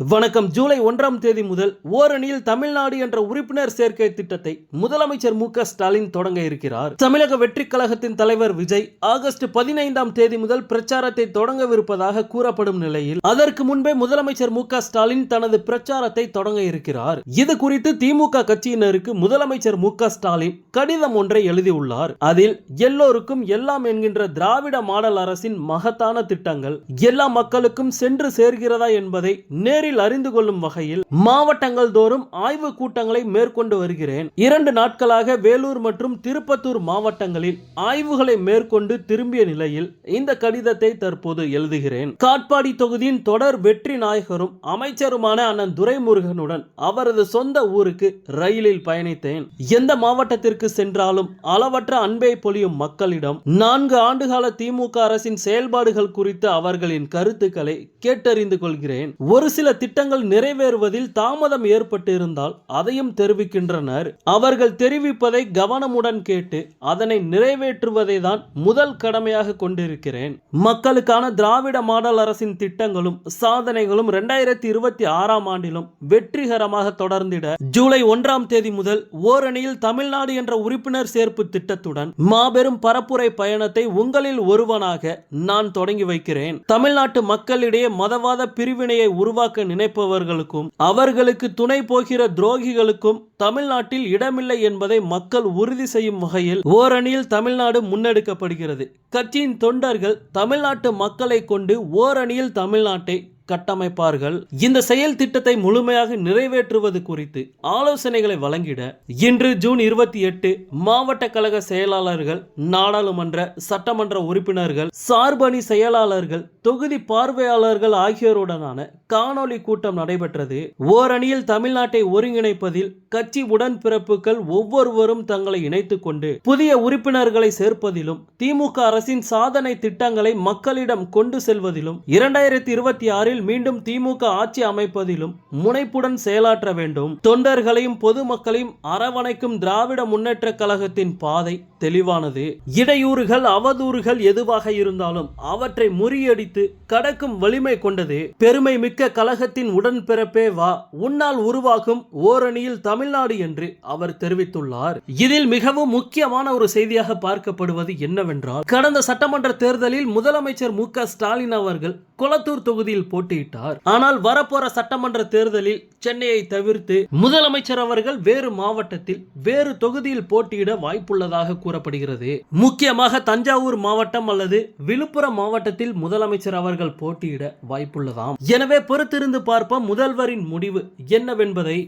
வணக்கம். ஜூலை ஒன்றாம் தேதி முதல் ஓரணியில் தமிழ்நாடு என்ற உறுப்பினர் சேர்க்கை திட்டத்தை முதலமைச்சர் மு ஸ்டாலின் தொடங்க இருக்கிறார். தமிழக வெற்றிக் கழகத்தின் தலைவர் விஜய் ஆகஸ்ட் பதினைந்தாம் தேதி முதல் பிரச்சாரத்தை தொடங்கவிருப்பதாக கூறப்படும் நிலையில் அதற்கு முன்பே முதலமைச்சர் மு ஸ்டாலின் தனது பிரச்சாரத்தை தொடங்க இருக்கிறார். இது குறித்து திமுக கட்சியினருக்கு முதலமைச்சர் மு ஸ்டாலின் கடிதம் ஒன்றை எழுதியுள்ளார். அதில் எல்லோருக்கும் எல்லாம் என்கின்ற திராவிட மாடல் அரசின் மகத்தான திட்டங்கள் எல்லா மக்களுக்கும் சென்று சேர்கிறதா என்பதை நேரில் அறிந்து கொள்ளும் வகையில் மாவட்டங்கள் தோறும் ஆய்வு கூட்டங்களை மேற்கொண்டு வருகிறேன். இரண்டு நாட்களாக வேலூர் மற்றும் திருப்பத்தூர் மாவட்டங்களில் ஆய்வுகளை மேற்கொண்டு திரும்பிய நிலையில் இந்த கடிதத்தை தற்போது எழுதுகிறேன். காட்பாடி தொகுதியின் தொடர் வெற்றி நாயகரும் அமைச்சருமான அண்ணன் துரைமுருகனுடன் அவரது சொந்த ஊருக்கு ரயிலில் பயணித்தேன். எந்த மாவட்டத்திற்கு சென்றாலும் அளவற்ற அன்பை பொழியும் மக்களிடம் நான்கு ஆண்டுகால திமுக அரசின் செயல்பாடுகள் குறித்து அவர்களின் கருத்துக்களை கேட்டறிந்து கொள்கிறேன். ஒரு சில திட்டங்கள் நிறைவேறுவதில் தாமதம் ஏற்பட்டு இருந்தால் அதையும் தெரிவிக்கின்றனர். அவர்கள் தெரிவிப்பதை கவனமுடன் கேட்டு அதனை நிறைவேற்றுவதை தான் முதல் கடமையாக கொண்டிருக்கிறேன். மக்களுக்கான திராவிட மாடல் அரசின் திட்டங்களும் சாதனைகளும் இரண்டாயிரத்தி இருபத்தி ஆறாம் ஆண்டிலும் வெற்றிகரமாக தொடர்ந்திட ஜூலை ஒன்றாம் தேதி முதல் ஓரணியில் தமிழ்நாடு என்ற உறுப்பினர் சேர்ப்பு திட்டத்துடன் மாபெரும் பரப்புரை பயணத்தை உங்களில் ஒருவனாக நான் தொடங்கி வைக்கிறேன். தமிழ்நாட்டு மக்களிடையே மதவாத பிரிவினையை உருவாக்க நினைப்பவர்களுக்கும் அவர்களுக்கு துணை போகிற துரோகிகளுக்கும் தமிழ்நாட்டில் இடமில்லை என்பதை மக்கள் உறுதி செய்யும் வகையில் ஓரணியில் தமிழ்நாடு முன்னெடுக்கப்படுகிறது. கட்சியின் தொண்டர்கள் தமிழ்நாட்டு மக்களை கொண்டு ஓரணியில் தமிழ்நாட்டை கட்டமைப்பார்கள். இந்த செயல் திட்டத்தை முழுமையாக நிறைவேற்றுவது குறித்து ஆலோசனைகளை வழங்கிட இன்று ஜூன் இருபத்தி எட்டு மாவட்ட கழக செயலாளர்கள் நாடாளுமன்ற சட்டமன்ற உறுப்பினர்கள் சார்பணி செயலாளர்கள் தொகுதி பார்வையாளர்கள் ஆகியோருடனான காணொளி கூட்டம் நடைபெற்றது. ஓரணியில் தமிழ்நாட்டை ஒருங்கிணைப்பதில் கட்சி உடன்பிறப்புகள் ஒவ்வொருவரும் தங்களை இணைத்துக் கொண்டு புதிய உறுப்பினர்களை சேர்ப்பதிலும் திமுக அரசின் சாதனை திட்டங்களை மக்களிடம் கொண்டு செல்வதிலும் இரண்டாயிரத்தி இருபத்தி ஆறில் மீண்டும் திமுக ஆட்சி அமைப்பதிலும் முனைப்புடன் செயலாற்ற வேண்டும். தொண்டர்களையும் பொதுமக்களையும் அரவணைக்கும் திராவிட முன்னேற்ற கழகத்தின் பாதை தெளிவானது. இடையூறுகள் அவதூறுகள் எதுவாக இருந்தாலும் அவற்றை முறியடித்து கடக்கும் வலிமை கொண்டது. பெருமை மிக்க கழகத்தின் உடன்பிறப்பே வா. உன்னால் உருவாகும் ஓரணியில் தமிழ்நாடு என்று அவர் தெரிவித்துள்ளார். இதில் மிகவும் முக்கியமான ஒரு செய்தியாக பார்க்கப்படுவது என்னவென்றால் கடந்த சட்டமன்ற தேர்தலில் முதலமைச்சர் மு ஸ்டாலின் அவர்கள் கொளத்தூர் தொகுதியில் போட்டியிட்டார். ஆனால் வரப்போற சட்டமன்ற தேர்தலில் சென்னையை தவிர்த்து முதலமைச்சர் அவர்கள் வேறு மாவட்டத்தில் வேறு தொகுதியில் போட்டியிட வாய்ப்புள்ளதாக கூறப்படுகிறது. முக்கியமாக தஞ்சாவூர் மாவட்டம் அல்லது விழுப்புரம் மாவட்டத்தில் முதலமைச்சர் அவர்கள் போட்டியிட வாய்ப்புள்ளதாம். எனவே பொறுத்திருந்து பார்ப்போம் முதல்வரின் முடிவு என்னவென்பதை